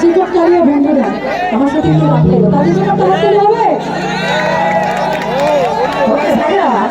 Chicken curry বন্ধুরা আমার সাথে তাদের জন্য হবে।